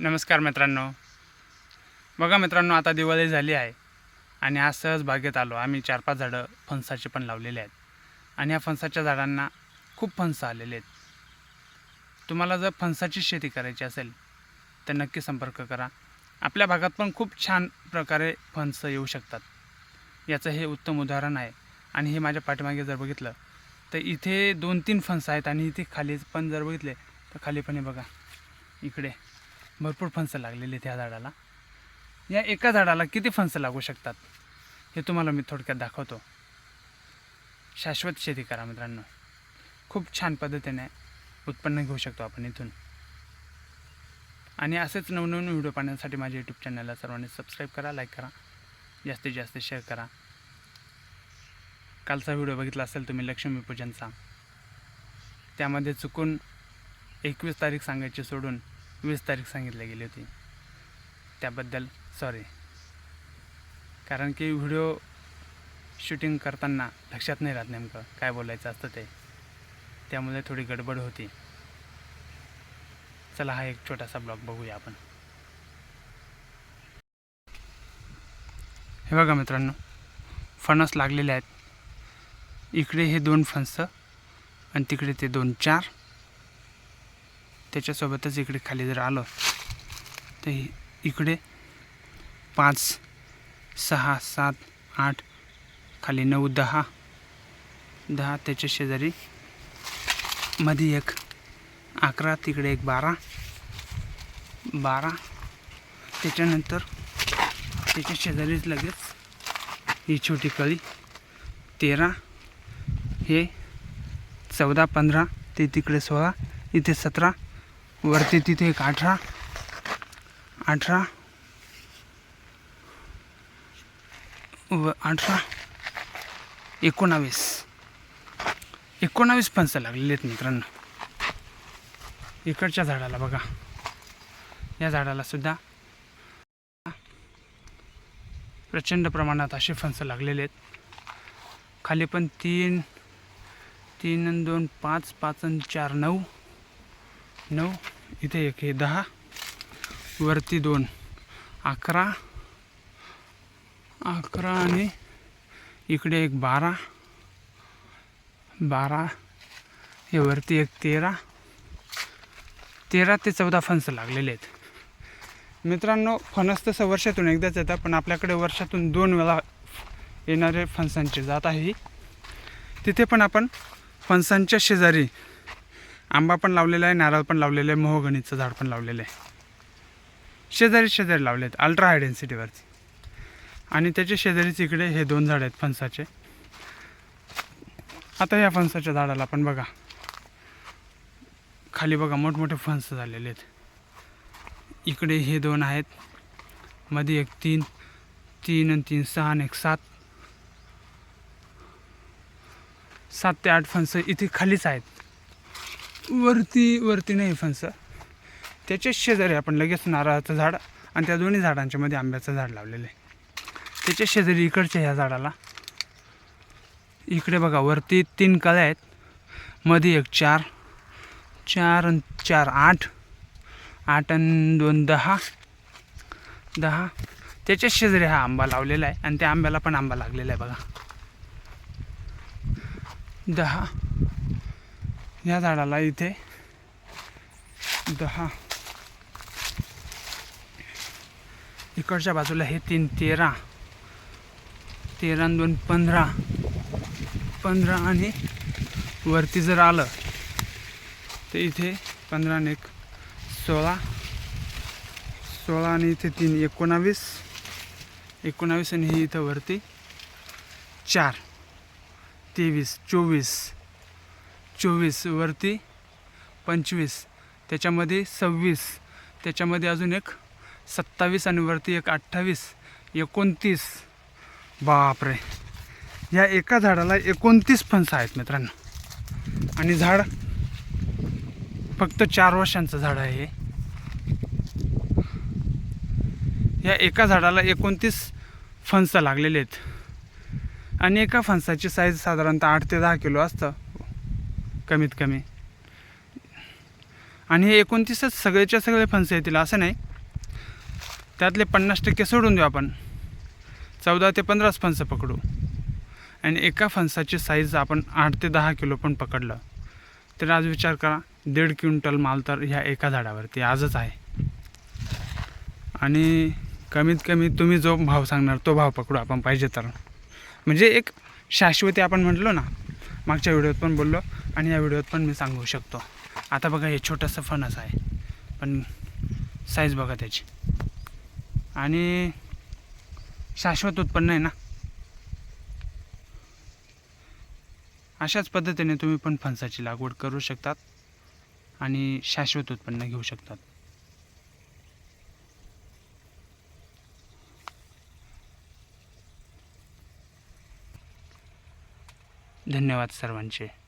नमस्कार मित्रांनो. बघा मित्रांनो आता दिवाळी झाली आहे आणि आज सहज बागेत आलो. आम्ही चार पाच झाडं फणसाची पण लावलेली आहेत. आणि या फणसाच्या झाडांना खूप फणस आलेले आहेत. तुम्हाला जर फणसाची शेती करायची असेल तर नक्की संपर्क करा. आपल्या भागात पण खूप छान प्रकारे फणस येऊ शकतात. याचं हे उत्तम उदाहरण आहे. आणि हे माझ्या पाठीमागे जर बघितलं तर इथे दोन तीन फणस आहेत आणि इथे खाली पण जर बघितले तर खाली पण हे बघा. इकडे. भरपूर फणसं लागलेले आहेत ह्या झाडाला. या एका झाडाला किती फणसं लागू शकतात हे तुम्हाला मी थोडक्यात दाखवतो. शाश्वत शेती करा मित्रांनो. खूप छान पद्धतीने उत्पन्न घेऊ शकतो आपण इथून. आणि असेच नवनवीन व्हिडिओ पाहण्यासाठी माझ्या यूट्यूब चॅनलला सर्वांनी सबस्क्राईब करा लाईक करा जास्तीत जास्त शेअर करा. कालचा व्हिडिओ बघितला असेल तुम्ही लक्ष्मीपूजनचा त्यामध्ये चुकून एकवीस तारीख सांगायची सोडून वीस तारीख सांगितली गेली होती. त्याबद्दल सॉरी कारण की व्हिडिओ शूटिंग करताना लक्षात नाही राहत नेमकं काय बोलायचं असतं ते. त्यामुळे थोडी गडबड होती. चला हा एक छोटासा ब्लॉग बघूया आपण. हे बघा मित्रांनो फणस लागलेले आहेत. इकडे हे दोन फणस आणि तिकडे ते दोन चार. त्याच्यासोबतच इकडे खाली जर आलो तर इकडे पाच सहा सात आठ खाली नऊ दहा दहा त्याच्या शेजारी मध्ये एक अकरा तिकडे एक बारा बारा त्याच्यानंतर त्याच्या शेजारीच लगेच ही छोटी कळी तेरा हे चौदा पंधरा ते तिकडे सोळा इथे सतरा वरती तिथे एक अठरा अठरा व अठरा एकोणावीस. एकोणावीस पंच लागलेले आहेत मित्रांनो. इकडच्या झाडाला बघा. या झाडाला सुद्धा प्रचंड प्रमाणात असे फणसं लागलेले आहेत. खाली पण तीन तीन दोन पाच पाच आणि चार नऊ नऊ इथे एक हे दहा. वरती दोन. अकरा. अकरा आणि इकडे एक बारा. बारा. हे वरती एक तेरा. तेरा ते चौदा फणस लागलेले आहेत. मित्रांनो फणस तसं वर्षातून एकदाच येतात पण आपल्याकडे वर्षातून दोन वेळा येणारे फणसांची जात आहे ही. तिथे पण आपण फणसांच्या शेजारी आंबा पण लावलेला आहे नारळ पण लावलेलं आहे मोहगणीचं झाड पण लावलेलं आहे. शेजारी शेजारी लावले आहेत अल्ट्रा हाय डेन्सिटीवरती आणि त्याच्या शेजारीच इकडे हे दोन झाड आहेत फणसाचे. आता या फणसाच्या झाडाला पण बघा. खाली बघा मोठमोठे फणस झालेले आहेत. इकडे हे दोन आहेत. मध्ये एक तीन तीन आणि तीन सहा आणि एक सात. सात ते आठ फणस इथे खालीच आहेत. वरती वरती नाही फणस. त्याच्याच शेजारी आपण लगेच नारळाचं झाड आणि त्या दोन्ही झाडांच्या मध्ये आंब्याचं झाड लावलेलं आहे. त्याच्या शेजारी इकडच्या ह्या झाडाला. इकडे बघा वरती तीन कळ्या आहेत. मध्ये एक चार चार चार आठ आठ आणि दोन दहा दहा. त्याच्याच शेजारी हा आंबा लावलेला आहे आणि त्या आंब्याला पण आंबा लागलेला आहे बघा. दहा. या झाडाला इथे दहा. इकडच्या बाजूला हे तीन तेरा. तेरा दोन पंधरा. पंधरा आणि वरती जर आलं तर इथे पंधरा आणि एक सोळा. सोळा आणि इथे तीन एकोणावीस. एकोणावीस आणि हे इथं वरती चार. तेवीस चोवीस. चोवीस वरती पंचवीस त्याच्यामध्ये सव्वीस त्याच्यामध्ये अजून एक सत्तावीस आणि वरती एक अठ्ठावीस एकोणतीस. बापरे. या एका झाडाला एकोणतीस फणस आहेत मित्रांनो. आणि झाड फक्त चार वर्षांचं झाड आहे या एका झाडाला एकोणतीस फणसं लागलेले आहेत. आणि एका फणसाची साईज साधारणतः आठ ते दहा किलो असतं. कमीत कमी. आणि हे एकोणतीसच सगळेच्या सगळे फणसे येतील असं नाही. त्यातले पन्नास टक्के सोडून देऊ आपण. चौदा ते पंधराच फणसं पकडू. आणि एका फणसाची साईज आपण आठ ते दहा किलो पण पकडलं. तर आज विचार करा दीड क्विंटल माल तर ह्या एका झाडावरती आजच आहे. आणि कमीत कमी तुम्ही जो भाव सांगणार तो भाव पकडू आपण पाहिजे तर. म्हणजे एक शाश्वती आपण म्हटलो ना मागच्या व्हिडिओत पण बोललो आणि या व्हिडिओत पण मी सांगू शकतो. आता बघा हे छोटंसं फणस आहे. पण साईज बघा त्याची. आणि शाश्वत उत्पन्न आहे ना? अशाच पद्धतीने तुम्ही पण फणसाची लागवड करू शकतात आणि शाश्वत उत्पन्न घेऊ शकतात. धन्यवाद सर्वांचे.